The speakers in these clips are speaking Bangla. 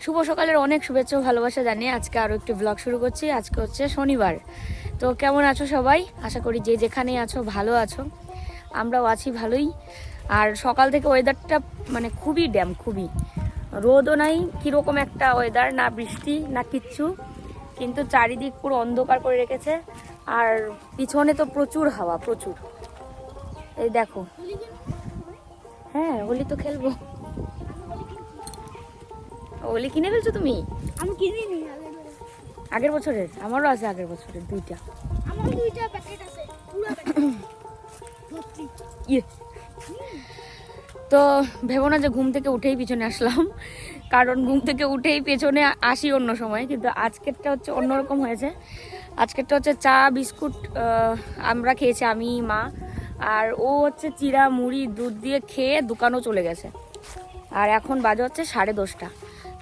শুভ সকালের অনেক শুভেচ্ছা ভালোবাসা জানিয়ে আজকে আরও একটি ব্লগ শুরু করছি। আজকে হচ্ছে শনিবার। তো কেমন আছো সবাই? আশা করি যে যেখানেই আছো, ভালো আছো। আমরাও আছি ভালোই। আর সকাল থেকে ওয়েদারটা মানে খুবই ড্যাম খুবই। রোদও নাই, কীরকম একটা ওয়েদার না বৃষ্টি, না কিচ্ছু। কিন্তু চারিদিক পুরো অন্ধকার করে রেখেছে। আর পিছনে তো প্রচুর হাওয়া, প্রচুর। এই দেখো। হ্যাঁ হোলি তো খেলব। হোলি কিনে ফেলছো তুমি? আমি কিনিনি আগের আগের বছরের? আমারও আছে আগের বছরের দুইটা। আমার দুইটা প্যাকেট আছে পুরো ইয়ে। তো ভেবো না যে ঘুম থেকে উঠেই পিছনে আসলাম। কারণ ঘুম থেকে উঠেই পেছনে আসি অন্য সময় কিন্তু আজকেরটা হচ্ছে অন্যরকম হয়েছে। আজকেরটা হচ্ছে চা বিস্কুট আমরা খেয়েছি আমি মা আর ও হচ্ছে চিরা মুড়ি দুধ দিয়ে খেয়ে দোকানও চলে গেছে। আর এখন বাজে হচ্ছে সাড়ে দশটা।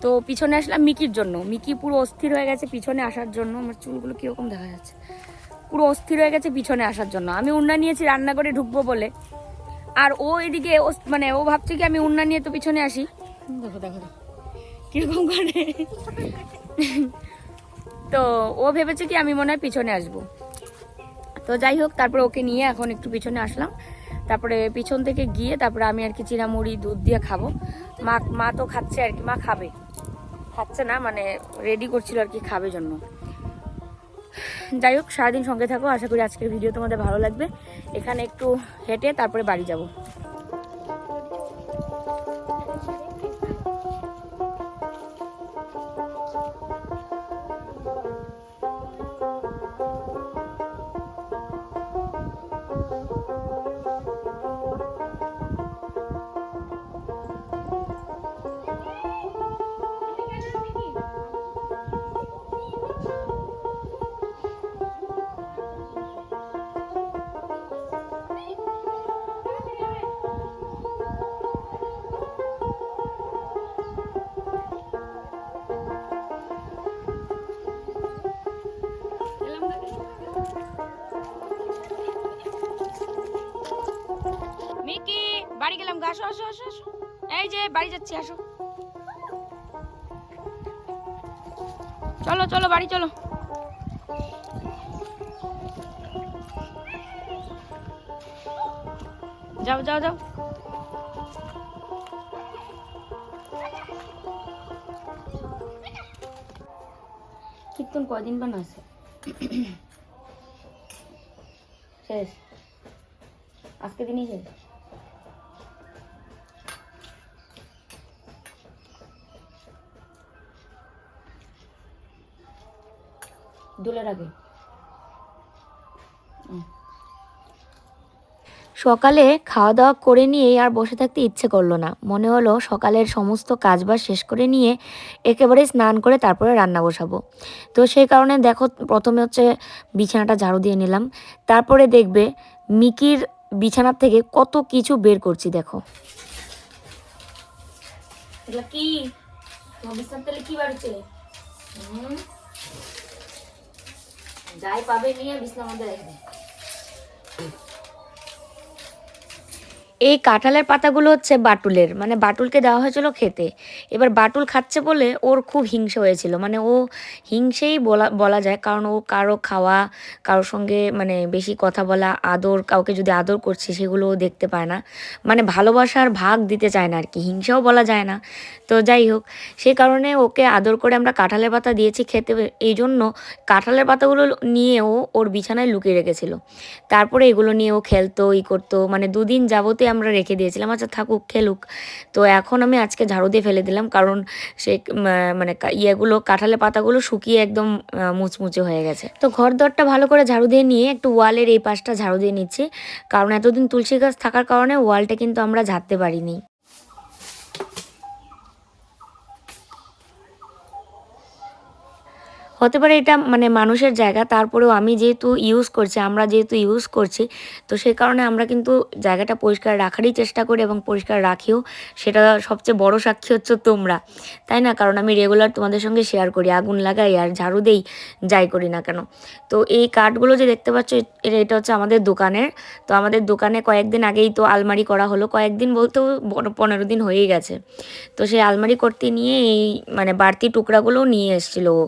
তো পিছনে আসলাম মিকির জন্য। মিকি পুরো অস্থির হয়ে গেছে পিছনে আসার জন্য। আমার চুলগুলো কীরকম দেখা যাচ্ছে? পুরো অস্থির হয়ে গেছে পিছনে আসার জন্য। আমি উন্না নিয়েছি রান্না করে ঢুকবো বলে। আর ও এদিকে ও- মানে ও ভাবছে কি আমি উন্না নিয়ে তো পিছনে আসি। দেখো দেখো। কীরকম করে? তো ও ভেবেছে কি আমি মনে হয় পিছনে আসব। তো যাই হোক তারপরে ওকে নিয়ে এখন একটু পিছনে আসলাম। তারপরে পিছন থেকে গিয়ে তারপরে আমি আর কি চিরামুড়ি দুধ দিয়ে খাব। মা মা তো খাচ্ছে আর কি মা খাবে। খাচ্ছে না মানে রেডি করছিল আর কি খাবে জন্য। যাই হোক সারাদিন সঙ্গে থাকো, আশা করি আজকের ভিডিও তোমাদের ভালো লাগবে। এখানে একটু হেঁটে তারপরে বাড়ি যাব। বাড়ি গেলাম গা, আসো আসো আসো আসো। এই যে, বাড়ি যাচ্ছি, আসো। চলো চলো, বাড়ি চলো। যাও যাও যাও। কীর্তন কদিন বান আছে? শেষ। আজকে দিনই শেষ? দোলের আগে। সকালে খাওয়া দাওয়া করে নিয়েই আর বসে থাকতে ইচ্ছে করল না। মনে হলো সকালের সমস্ত কাজবাজ শেষ করে নিয়ে একেবারে স্নান করে তারপরে রান্না বসাবো। তো সেই কারণে দেখো প্রথমে হচ্ছে বিছানাটা ঝাড়ু দিয়ে নিলাম। তারপরে দেখবে মিকির বিছানার থেকে কত কিছু বের করছি দেখো। কি? যাই পাবে নিয়ে বিছনার মধ্যে রেখে এই কাঁঠালের পাতাগুলো হচ্ছে বাটুলের। মানে বাটুলকে দেওয়া হয়েছিল খেতে। এবার বাটুল খাচ্ছে বলে ওর খুব হিংসে হয়েছিল। মানে ও হিংসেই বলা বলা যায়। কারণ ও কারও খাওয়া, কারোর সঙ্গে মানে বেশি কথা বলা, আদর, কাউকে যদি আদর করছে সেগুলো ও দেখতে পায় না। মানে ভালোবাসার ভাগ দিতে চায় না আর কি। হিংসাও বলা যায় না। তো যাই হোক সেই কারণে ওকে আদর করে আমরা কাঁঠালের পাতা দিয়েছি খেতে। এই জন্য কাঁঠালের পাতাগুলো নিয়ে ও ওর বিছানায় লুকিয়ে রেখেছিল। তারপরে এগুলো নিয়ে ও খেলতো, ই করতো। মানে দুদিন যাবতে আমরা রেখে দিয়েছিলাম আচ্ছা থাকুক, খেলুক। তো এখন আমি আজকে ঝাড়ু দিয়ে ফেলে দিলাম, কারণ সে মানে ইয়েগুলো কাঁঠালে পাতাগুলো শুকিয়ে একদম মুচমুচে হয়ে গেছে। তো ঘর দরটা ভালো করে ঝাড়ু দিয়ে নিয়ে একটু ওয়ালের এই পাশটা ঝাড়ু দিয়ে নিচ্ছি, কারণ এতদিন তুলসী গাছ থাকার কারণে ওয়ালটা কিন্তু আমরা ঝাড়তে পারিনি। হতে পারে এটা মানে মানুষের জায়গা, তারপরেও আমি যেহেতু ইউজ করছি, আমরা যেহেতু ইউজ করছি, তো সেই কারণে আমরা কিন্তু জায়গাটা পরিষ্কার রাখারই চেষ্টা করি এবং পরিষ্কার রাখিও। সেটা সবচেয়ে বড় সাক্ষী হচ্ছে তোমরা। তাই না? কারণ আমি রেগুলার তোমাদের সঙ্গে শেয়ার করি, আগুন লাগাই আর ঝাড়ু দেই, যাই করি না কেন। তো এই কাঠগুলো যে দেখতে পাচ্ছ এটা হচ্ছে আমাদের দোকানের। তো আমাদের দোকানে কয়েকদিন আগেই তো আলমারি করা হলো, কয়েকদিন বলতেও পনেরো দিন হয়েই গেছে। তো সেই আলমারি করতে নিয়ে এই মানে বাড়তি টুকরাগুলোও নিয়ে এসেছিল ও।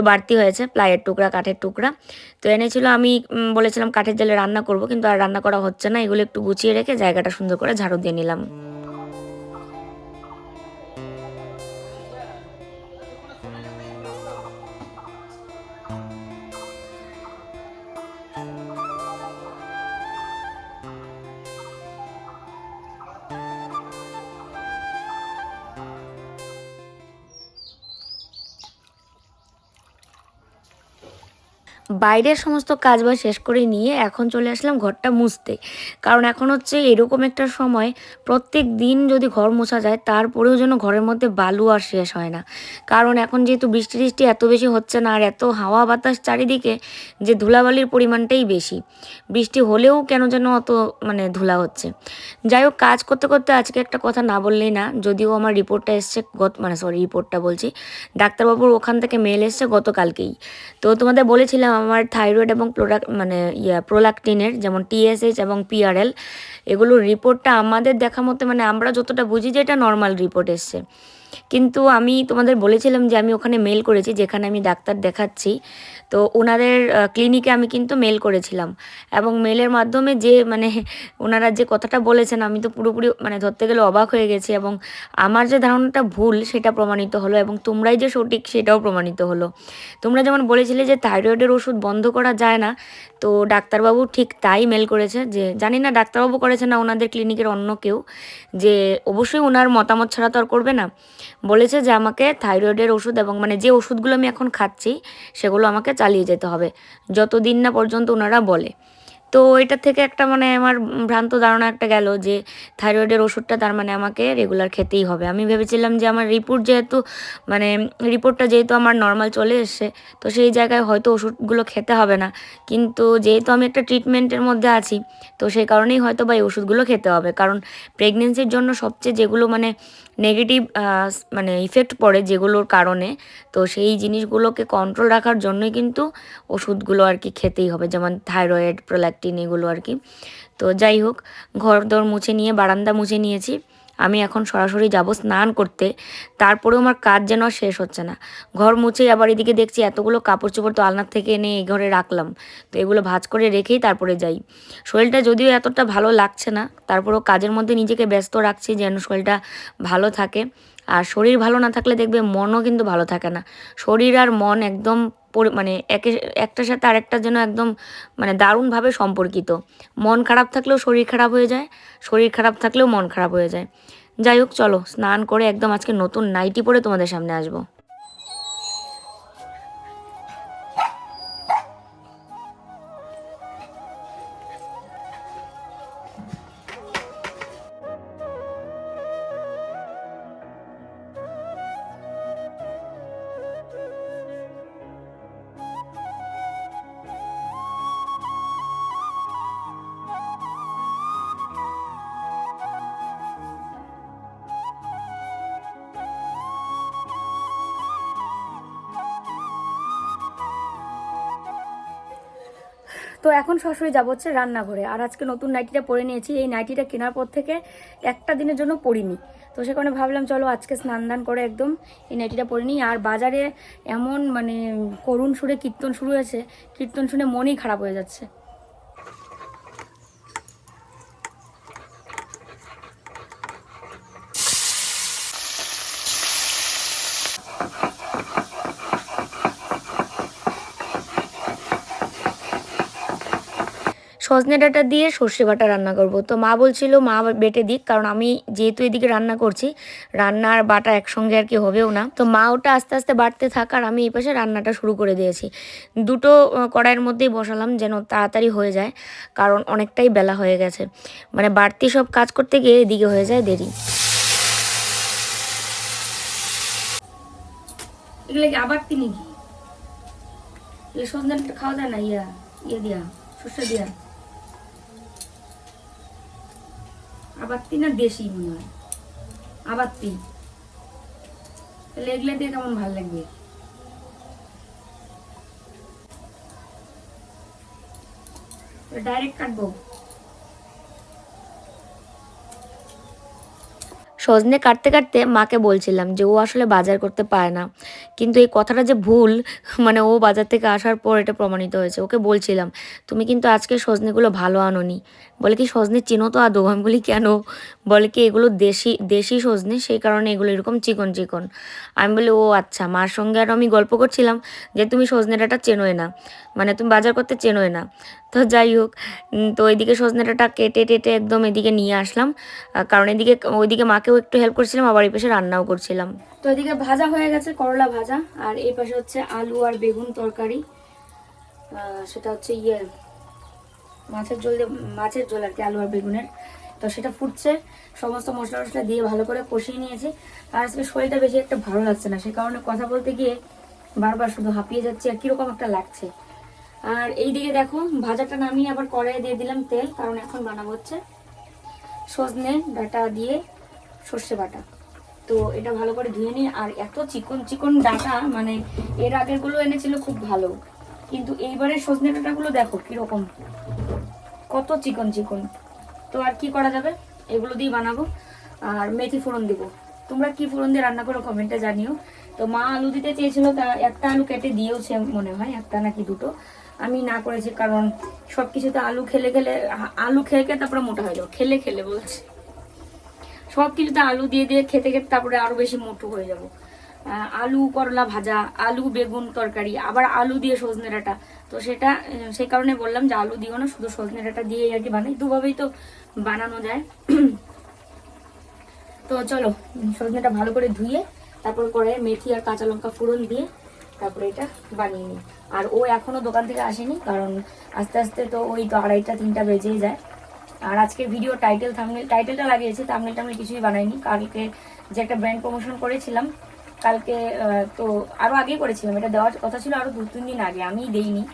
এগুলো বাড়তি হয়েছে, প্লাইয়ের টুকরা, কাঠের টুকরা। তো এনেছিল আমি বলেছিলাম কাঠের জালে রান্না করব, কিন্তু আর রান্না করা হচ্ছে না। এগুলো একটু গুছিয়ে রেখে জায়গাটা সুন্দর করে ঝাড়ু দিয়ে নিলাম। বাইরের সমস্ত কাজ বাজ শেষ করে নিয়ে এখন চলে আসলাম ঘরটা মুছতে। কারণ এখন হচ্ছে এরকম একটা সময় প্রত্যেক দিন যদি ঘর মোছা যায়, তারপরেও যেন ঘরের মধ্যে বালু আর শেষ হয় না। কারণ এখন যেহেতু বৃষ্টি টিষ্টি এত বেশি হচ্ছে না, আর এত হাওয়া বাতাস চারিদিকে যে ধুলাবালির পরিমাণটাই বেশি। বৃষ্টি হলেও কেন যেন অত মানে ধুলা হচ্ছে। যাই হোক, কাজ করতে করতে আজকে একটা কথা না বললেই না, যদিও আমার রিপোর্টটা এসছে গত মানে সরি রিপোর্টটা বলছি। ডাক্তারবাবুর ওখান থেকে মেল এসছে গতকালকেই। তো তোমাদের বলেছিলাম আমার থাইরয়েড এবং প্রোডাক্ট মানে ইয়া প্রোলাক্টিনের যেমন টিএসএইচ এবং পিআরএল এগুলোর রিপোর্টটা আমাদের দেখা মতে মানে আমরা যতটা বুঝি যে এটা নর্মাল রিপোর্ট এসছে। কিন্তু আমি তোমাদের বলেছিলাম যে আমি ওখানে মেল করেছি, যেখানে আমি ডাক্তার দেখাচ্ছি। তো ওনাদের ক্লিনিকে আমি কিন্তু মেল করেছিলাম। এবং মেলের মাধ্যমে যে মানে ওনারা যে কথাটা বলেছেন, আমি তো পুরোপুরি মানে ধরতে গেলে অবাক হয়ে গেছি। এবং আমার যে ধারণাটা ভুল, সেটা প্রমাণিত হলো এবং তোমরাই যে সঠিক, সেটাও প্রমাণিত হলো। তোমরা যেমন বলেছিলে যে থাইরয়েডের ওষুধ বন্ধ করা যায় না তো ডাক্তারবাবু ঠিক তাই মেল করেছে যে, জানি না ডাক্তারবাবু করেছে না, ওনাদের ক্লিনিকের অন্য কেউ, যে অবশ্যই ওনার মতামত ছাড়া তো আর করবে না। বলেছে যে আমাকে থাইরয়েডের ওষুধ এবং মানে যে ওষুধগুলো আমি এখন খাচ্ছি, সেগুলো আমাকে চালিয়ে যেতে হবে। যতদিন না পর্যন্ত ওনারা বলে। তো এটা থেকে একটা মানে আমার ভ্রান্ত ধারণা একটা গেল যে থাইরয়েডের ওষুধটা তার মানে আমাকে রেগুলার খেতেই হবে। আমি ভেবেছিলাম যে আমার রিপোর্ট যেহেতু মানে রিপোর্টটা যেহেতু আমার নর্মাল চলে এসছে, তো সেই জায়গায় হয়তো ওষুধগুলো খেতে হবে না। কিন্তু যেহেতু আমি একটা ট্রিটমেন্টের মধ্যে আছি, তো সেই কারণেই হয়তো বা এই ওষুধগুলো খেতে হবে। কারণ প্রেগনেন্সির জন্য সবচেয়ে যেগুলো মানে নেগেটিভ মানে ইফেক্ট পড়ে যেগুলোর কারণে। তো সেই জিনিসগুলোকে কন্ট্রোল রাখার জন্যই কিন্তু ওষুধগুলো আর কি খেতেই হবে, যেমন থাইরয়েড প্রোল্যাকটিন এগুলো আর কি। তো যাই হোক, ঘর দর মুছে নিয়ে, বারান্দা মুছে নিয়েছি। আমি এখন সরাসরি যাব স্নান করতে। তারপরেও আমার কাজ যেন শেষ হচ্ছে না। ঘর মুছেই আবার এদিকে দেখছি এতগুলো কাপড় চোপড় তো আলনার থেকে এনে এই ঘরে রাখলাম। তো এগুলো ভাজ করে রেখেই তারপরে যাই। শরীরটা যদিও এতটা ভালো লাগছে না, তারপরেও কাজের মধ্যে নিজেকে ব্যস্ত রাখছি যেন শরীরটা ভালো থাকে। আর শরীর ভালো না থাকলে দেখবে মনও কিন্তু ভালো থাকে না। শরীর আর মন একদম মানে একে, একটার সাথে আরেকটা যেন একদম মানে দারুণভাবে সম্পর্কিত। মন খারাপ থাকলেও শরীর খারাপ হয়ে যায়, শরীর খারাপ থাকলেও মন খারাপ হয়ে যায়। যাই হোক, চলো, স্নান করে একদম আজকে নতুন নাইটি পরে তোমাদের সামনে আসব। তো এখন সরাসরি যাব হচ্ছে রান্নাঘরে। আর আজকে নতুন নাইটিটা পরে নিয়েছি। এই নাইটিটা কেনার পর থেকে একটা দিনের জন্য পরিনি। তো সে কারণে ভাবলাম, চলো আজকে স্নান দান করে একদম এই নাইটিটা পরে নিই। আর বাজারে এমন মানে করুণ সুরে কীর্তন শুরু হয়েছে, কীর্তন শুনে মনই খারাপ হয়ে যাচ্ছে। সজনে ডাঁটা দিয়ে সর্ষে বাটা রান্না করব। তো মা বলছিল, মা, বেটে দিক, কারণ আমি যেহেতু এদিকে রান্না করছি, রান্নার বাটা একসঙ্গে আর কি হবেও না। তো মা ওটা আস্তে আস্তে বাড়তে থাক, আর আমি এই পাশে রান্নাটা শুরু করে দিয়েছি। দুটো কড়াইয়ের মধ্যেই বসালাম যেন তাড়াতাড়ি হয়ে যায়, কারণ অনেকটাই বেলা হয়ে গেছে। মানে বাড়তি সব কাজ করতে গিয়ে এদিকে হয়ে যায় দেরি। আবার তিনি? কি সজনে খাওয়া যায় না? ইয়া ইয়ে দিয়া শস্য দিয়া। আবাত্তি না দেশি মনে হয়। আবাত্তি তাহলে এগুলো দিয়ে কেমন ভালো লাগবে? ডাইরেক্ট কাটবো। সজনে কাটতে কাটতে মাকে বলছিলাম যে ও আসলে বাজার করতে পারে না। কিন্তু এই কথাটা যে ভুল মানে ও বাজার থেকে আসার পর এটা প্রমাণিত হয়েছে। ওকে বলছিলাম, তুমি কিন্তু আজকে সজনেগুলো ভালো আনোনি। বলে কি, সজনে চিনো তো আদৌ? আমি বলি, কেন? বলে কি, এগুলো দেশি দেশি সজনে, সেই কারণে এগুলো এরকম চিকন চিকন। আমি বলি, ও আচ্ছা মার সঙ্গে আর আমি গল্প করছিলাম যে তুমি সজনে ডাটা চেনোই না। মানে তুমি বাজার করতে চেনোই না। তো যাই হোক তো ওইদিকে সজনে ডাঁটা কেটে, টেটে একদম এদিকে নিয়ে আসলাম। কারণ এদিকে, ওইদিকে মাকেও একটু হেল্প করছিলাম, আবার এই পাশে রান্নাও করছিলাম। তো এদিকে ভাজা হয়ে গেছে করলা ভাজা, আর এই পাশে হচ্ছে আলু আর বেগুন তরকারি। সেটা হচ্ছে ইয়ে মাছের জল দিয়ে, মাছের জল আর কি, আলু আর বেগুনের। তো সেটা ফুটছে, সমস্ত মশলা টশলা দিয়ে ভালো করে কষিয়ে নিয়েছি। আর আজকে শরীরটা বেশি একটা ভালো লাগছে না, সে কারণে কথা বলতে গিয়ে বারবার শুধু হাঁপিয়ে যাচ্ছে আর কীরকম একটা লাগছে। আর এইদিকে দেখো, ভাজাটা নামিয়ে আবার কড়াইয়ে দিয়ে দিলাম তেল, কারণ এখন বানাবো হচ্ছে সজনে ডাটা দিয়ে সর্ষে বাটা। তো এটা ভালো করে ধুয়ে নিই আর এত চিকন চিকন ডাটা মানে এর আগেরগুলো এনেছিল খুব ভালো। কিন্তু এইবারে সজনে ডাটাগুলো দেখো কীরকম। কত চিকন চিকন। তো আর কি করা যাবে? এগুলো দিয়ে বানাবো, আর মেথি ফোড়ন দিব। তোমরা কি ফোড়ন দিয়ে রান্না করো কমেন্টে জানিও। তো মা আলু দিতে চেয়েছিল, তা একটা আলু কেটে দিয়েওছে মনে হয়, একটা নাকি দুটো। আমি না করেছি, কারণ সব কিছুতে আলু খেলে খেলে আলু খেয়ে খেয়ে তারপরে মোটা হয়ে যাও খেলে খেলে বলছি। সব কিছুতে আলু দিয়ে দিয়ে খেতে খেতে তারপরে আরও বেশি মোটু হয়ে যাব। আলু, করলা ভাজা, আলু, বেগুন তরকারি, আবার আলু দিয়ে সজনে ডাঁটা। তো সেটা সেই কারণে বললাম যে আলু দিও না, শুধু সজনে ডাঁটা দিয়ে আর কি বানাই। দুভাবেই তো বানানো যায়। তো চলো, সজনেটা ভালো করে ধুয়ে, তারপর করে মেথি আর কাঁচা লঙ্কা ফোড়ন দিয়ে তারপরে এটা বানিয়ে নিই। আর ও এখনও দোকান থেকে আসেনি, কারণ আস্তে আস্তে তো ওই তো আড়াইটা, তিনটা বেজেই যায়। আর আজকের ভিডিও টাইটেল থামনেল টাইটেলটা লাগিয়েছি থামনেল টামনেল কিছুই বানাইনি। কালকে যে একটা ব্র্যান্ড প্রমোশন করেছিলাম, কালকে তো আরও আগেই করেছিলাম। এটা দেওয়ার কথা ছিল আরও দু তিন দিন আগে আমি দেইনি।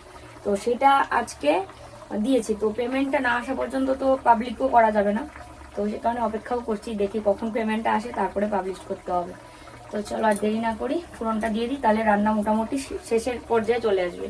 তো সেটা আজকে দিয়েছি। তো পেমেন্টটা না আসা পর্যন্ত তো পাবলিকও করা যাবে না। তো সে কারণে অপেক্ষাও করছি, দেখি কখন পেমেন্টটা আসে, তারপরে পাবলিশ করতে হবে। তো চলো আর দেরি না করি ফোড়নটা দিয়ে দিই, তাহলে রান্না মোটামুটি শেষের পর্যায়ে চলে আসবে।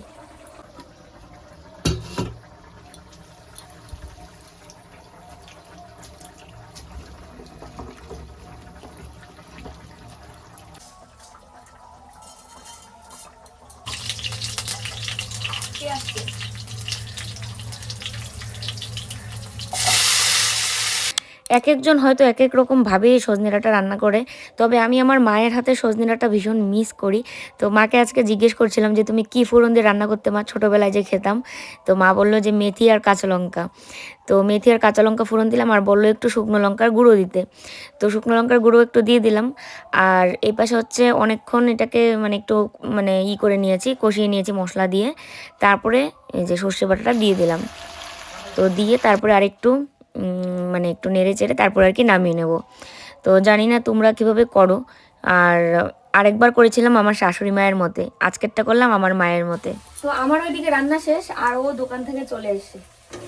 এক একজন হয়তো এক এক রকম ভাবে সজনে ডাঁটা রান্না করে, তবে আমি আমার মায়ের হাতে সজনে ডাঁটা ভীষণ মিস করি। তো মাকে আজকে জিজ্ঞেস করছিলাম যে, তুমি কি ফোড়ন দিয়ে রান্না করতে মা? ছোটোবেলায় যে খেতাম, তো মা বলল যে, মেথি আর কাঁচা লঙ্কা। তো মেথি আর কাঁচা লঙ্কা ফোড়ন দিলাম আর বলল একটু শুকনো লঙ্কার গুঁড়ো দিতে। তো শুকনো লঙ্কার গুঁড়ো একটু দিয়ে দিলাম। আর এই পাশে হচ্ছে অনেকক্ষণ এটাকে মানে একটু মানে ই করে নিয়েছি, কষিয়ে নিয়েছি মশলা দিয়ে। তারপরে এই যে সর্ষে বাটাটা দিয়ে দিলাম। তো দিয়ে তারপরে আরেকটু মানে একটু নেড়ে চেড়ে তারপর আর কি নামিয়ে নেব। তো জানি না তোমরা কীভাবে করো। আর আরেকবার করেছিলাম আমার শাশুড়ি মায়ের মতে। আজকেরটা করলাম আমার মায়ের মতে। তো আমার ওইদিকে রান্না শেষ, আর ও দোকান থেকে চলে এসেছে।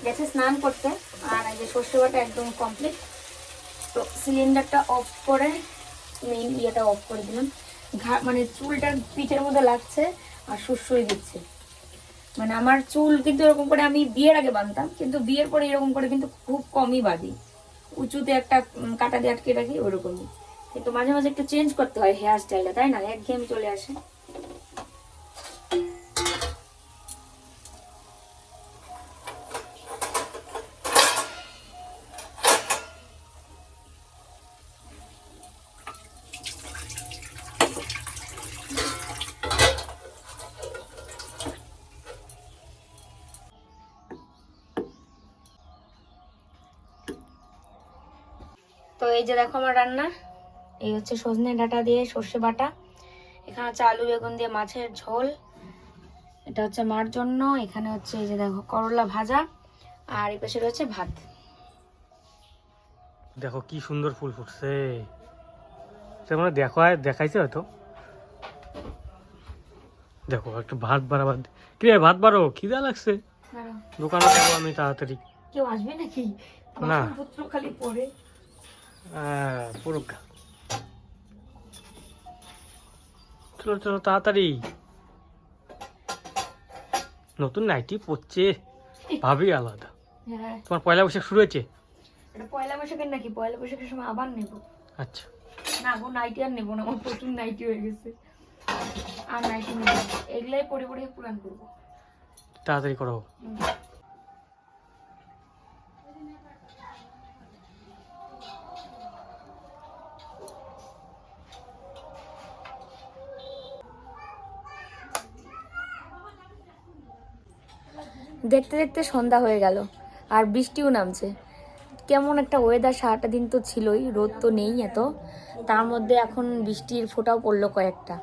গেছে স্নান করতে, আর এই যে সর্ষে বাটা একদম কমপ্লিট তো সিলিন্ডারটা অফ করে মেইন ইয়েটা অফ করে দিলাম। মানে চুলটার পিঠের মধ্যে লাগছে, আর সুসুই দিচ্ছে। মানে আমার চুল কিন্তু এরকম করে আমি বিয়ের আগে বাঁধতাম, কিন্তু বিয়ের পরে এরকম করে কিন্তু খুব কমই বাঁধি। উঁচুতে একটা কাটা দিয়ে আটকে রাখি, ওরকমই। কিন্তু মাঝে মাঝে একটু চেঞ্জ করতে হয় হেয়ার স্টাইলটা তাই না? একঘেয়েমি চলে আসে। এই যে দেখো আমার রান্না। এই হচ্ছে সজনে ডাঁটা দিয়ে সর্ষে বাটা। এখানে হচ্ছে আলু বেগুন দিয়ে মাছের ঝোল। এটা হচ্ছে মার জন্য। এখানে হচ্ছে এই যে দেখো করলা ভাজা। আর এই পাশে রয়েছে ভাত। দেখো কি সুন্দর ফুল ফুটছে। মানে দেখো দেখাইছে হয়তো। দেখো একটু ভাত বাড়াবার। কি রে ভাত বাড়ো? খিদা লাগছে। দোকানে যাব আমি তাড়াতাড়ি। কেউ আসবে নাকি? না। বাসনপত্র খালি পড়ে হ্যাঁ চলো চলো তাড়াতাড়ি। নতুন নাইটি পড়ছে ভাবি আলাদা। হ্যাঁ। তোমার পয়লা বৈশাখ শুরু হয়েছে? এটা পয়লা বৈশাখের নাকি? পয়লা বৈশাখের সময় আবার নেব। আচ্ছা। না গো নাইটি আর নেব না আমার প্রচুর নাইটি হয়ে গেছে। আর নাইটি নেব। এগুলাই পরে পরে পুরান করব। তাড়াতাড়ি করো দেখতে দেখতে সন্ধ্যা হয়ে গেল, আর বৃষ্টিও নামছে। কেমন একটা ওয়েদার সারাটা দিন তো ছিলই, রোদ তো নেই এত। তার মধ্যে এখন বৃষ্টির ফোঁটাও পড়ল কয়েকটা।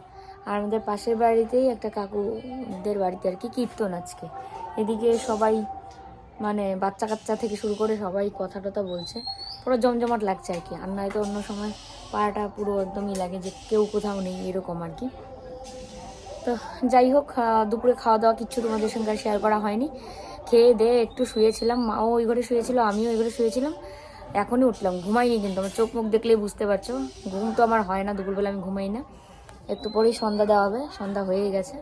আর আমাদের পাশের বাড়িতেই একটা কাকুদের বাড়িতে আর কি কীর্তন আজকে। এদিকে সবাই মানে বাচ্চা কাচ্চা থেকে শুরু করে সবাই কথা টথা বলছে। পুরো জমজমাট লাগছে আর কি। আর নয়তো অন্য সময় পাড়াটা পুরো একদমই লাগে যে কেউ কোথাও নেই এরকম আর কি। তো যাই হোক দুপুরে খাওয়া দাওয়া কিচ্ছু তোমাদের সঙ্গে শেয়ার করা হয়নি। খেয়ে দিয়ে একটু শুয়েছিলাম, মাও ওই ঘরে শুয়েছিল, আমিও ওই ঘরে শুয়েছিলাম। এখনই উঠলাম, ঘুমাইনি কিন্তু, আমার চোখ মুখ দেখলেই বুঝতে পারছ। ঘুম তো আমার হয় না, দুপুরবেলা আমি ঘুমাই না। একটু পরেই সন্ধ্যা দেওয়া হবে, সন্ধ্যা হয়ে গেছে।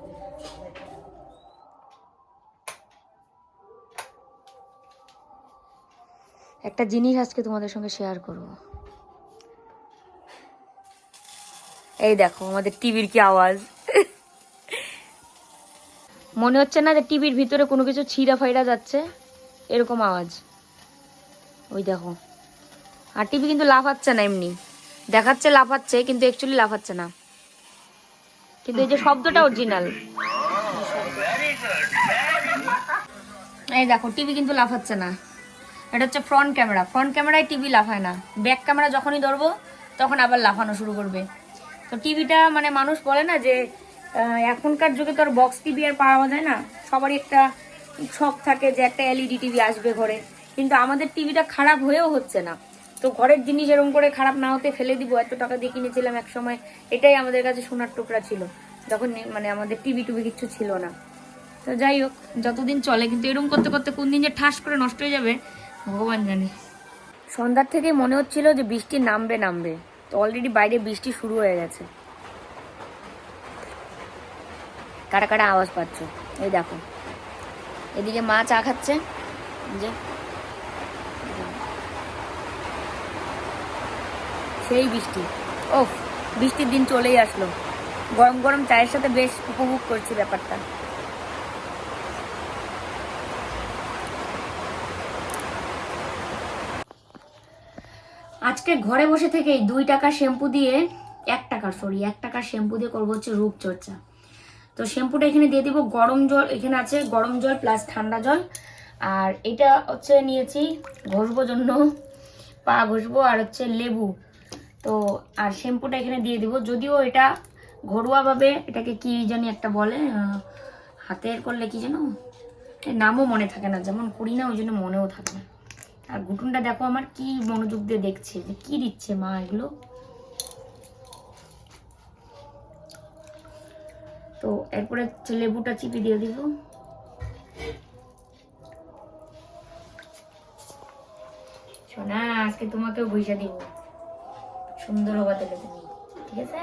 একটা জিনিস আজকে তোমাদের সঙ্গে শেয়ার করব। এই দেখো, আমাদের টিভির কি আওয়াজ? মনে হচ্ছে না যে টিভির ভিতরে কোনো কিছু ছিঁড়া ফাইড়া যাচ্ছে? এরকম আওয়াজ। ওই দেখো। আর টিভি কিন্তু লাফাচ্ছে না এমনি। দেখাচ্ছে, লাফাচ্ছে, কিন্তু অ্যাকচুয়ালি লাফাচ্ছে না। কিন্তু এই যে শব্দটা অরিজিনাল এই দেখো, টিভি কিন্তু লাফাচ্ছে না। এটা হচ্ছে ফ্রন্ট ক্যামেরা ফ্রন্ট ক্যামেরায় টিভি লাফায় না। ব্যাক ক্যামেরা যখনই ধরবো, তখন আবার লাফানো শুরু করবে। তো টিভিটা মানে মানুষ বলে না যে এখনকার যুগে তো আর বক্স টিভি আর পাওয়া যায় না। সবারই একটা শখ থাকে যে একটা এলইডি টিভি আসবে ঘরে। কিন্তু আমাদের টিভিটা খারাপ হয়েও হচ্ছে না। তো ঘরের জিনিস এরকম করে খারাপ না হতে ফেলে দিব, এত টাকা দিয়ে কিনেছিলাম এক সময় এটাই আমাদের কাছে সোনার টুকরা ছিল। যখন মানে আমাদের টিভি টুবি কিছু ছিল না। তো যাই হোক, যতদিন চলে, কিন্তু এরকম করতে করতে কোন দিন যে ঠাস করে নষ্ট হয়ে যাবে, ভগবান জানে। সন্ধ্যার থেকে মনে হচ্ছিল যে বৃষ্টি নামবে নামবে। তো অলরেডি বাইরে বৃষ্টি শুরু হয়ে গেছে। কাটা কাটা আওয়াজ পাচ্ছ। এই দেখো। এদিকে মা চা খাচ্ছে। যে। সেই বৃষ্টি। ও বৃষ্টির দিন চলেই আসলো। গরম গরম চায়ের সাথে বেশ উপভোগ করছি ব্যাপারটা। আজকে ঘরে বসে থেকেই দুই টাকা শ্যাম্পু দিয়ে এক টাকার সরি এক টাকার শ্যাম্পু দিয়ে করব হচ্ছে রূপচর্চা। তো শ্যাম্পুটা এখানে দিয়ে দিব গরম জল, এখানে আছে গরম জল প্লাস ঠান্ডা জল। আর এটা হচ্ছে নিয়েছি ঘষবো জন্য, পা ঘষবো আর হচ্ছে লেবু। তো, আর শ্যাম্পুটা এখানে দিয়ে দিব। যদিও এটা ঘরোয়াভাবে এটাকে কি জানি একটা বলে হাতের করলে কি যেন? নামও মনে থাকে না, যেমন করি না, ওই জন্য মনেও থাকে না। আর ঘুটুনটা দেখো আমার কি মনোযোগ দিয়ে দেখছে, যে কি দিচ্ছে মা এগুলো? তো এরপরে লেবুটা চিপে দিয়ে দিব। আজকে তোমাকেও দিব। সুন্দর তাহলে তুমি, ঠিক আছে?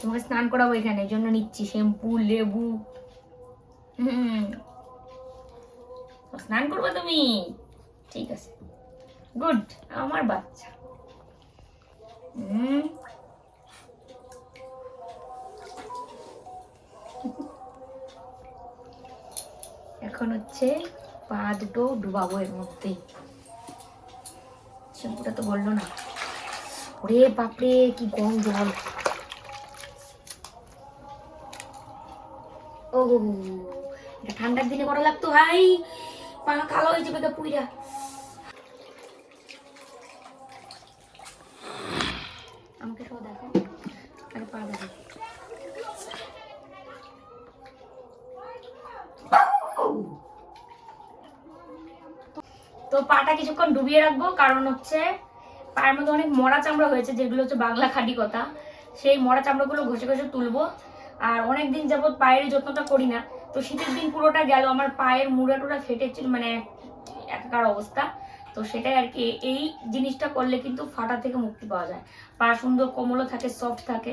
তোমাকে স্নান করাবো এখানে জন্য নিচ্ছি শ্যাম্পু, লেবু। হুম। স্নান করবে তুমি? ঠিক আছে। গুড আমার বাচ্চা। হুম। এখন হচ্ছে পা দুটো ডুবাবো এর মধ্যে শ্যাম্পুটা তো বলল না। ওরে বাপরে, কি গম জল। ও এটা ঠান্ডার দিনে করা লাগতো, ভাই। পা কালো হয়ে যাবে পুইরা আমাকে সব দেখো আরে পা দেখো তো পাটা কিছুক্ষণ ডুবিয়ে রাখব, কারণ হচ্ছে পায়ের মধ্যে অনেক মরা চামড়া হয়েছে, যেগুলো হচ্ছে বাংলা খাঁটি কথা সেই মরা চামড়াগুলো ঘষে ঘষে তুলবো। আর অনেক দিন যাবত পায়ের যত্নটা করি না, তো শীতের দিন পুরোটা গেল, আমার পায়ের মুড়া টুড়া ফেটেছিল মানে একাকার অবস্থা। তো সেটাই আর কি, এই জিনিসটা করলে কিন্তু ফাটা থেকে মুক্তি পাওয়া যায়। পা সুন্দর কোমলও থাকে সফট থাকে।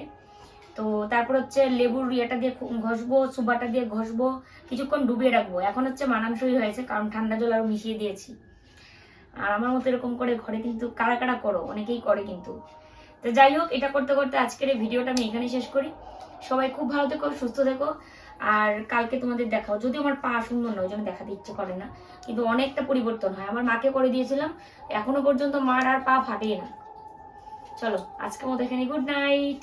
তো তারপর হচ্ছে লেবুর ইয়েটা দিয়ে ঘষবো সুবাটা দিয়ে ঘষবো, কিছুক্ষণ ডুবিয়ে রাখব। এখন হচ্ছে মানানসই হয়েছে, কারণ ঠান্ডা জল আরও মিশিয়ে দিয়েছি। আর আমার মতো এরকম করে ঘরে কিন্তু কারা কারা করো? অনেকেই করে কিন্তু। তো যাই হোক, এটা করতে করতে আজকের এই ভিডিওটা আমি এখানে শেষ করি। সবাই খুব ভালো থেকো, সুস্থ থেকো। আর কালকে তোমাদের দেখাও। যদি আমার পা সুন্দর নয় জন্য দেখাতে ইচ্ছে করে না। কিন্তু অনেকটা পরিবর্তন হয়। আমার মাকে করে দিয়েছিলাম। এখনও পর্যন্ত মার আর পা ফাটেই না। চলো, আজকের মতো এখানে গুড নাইট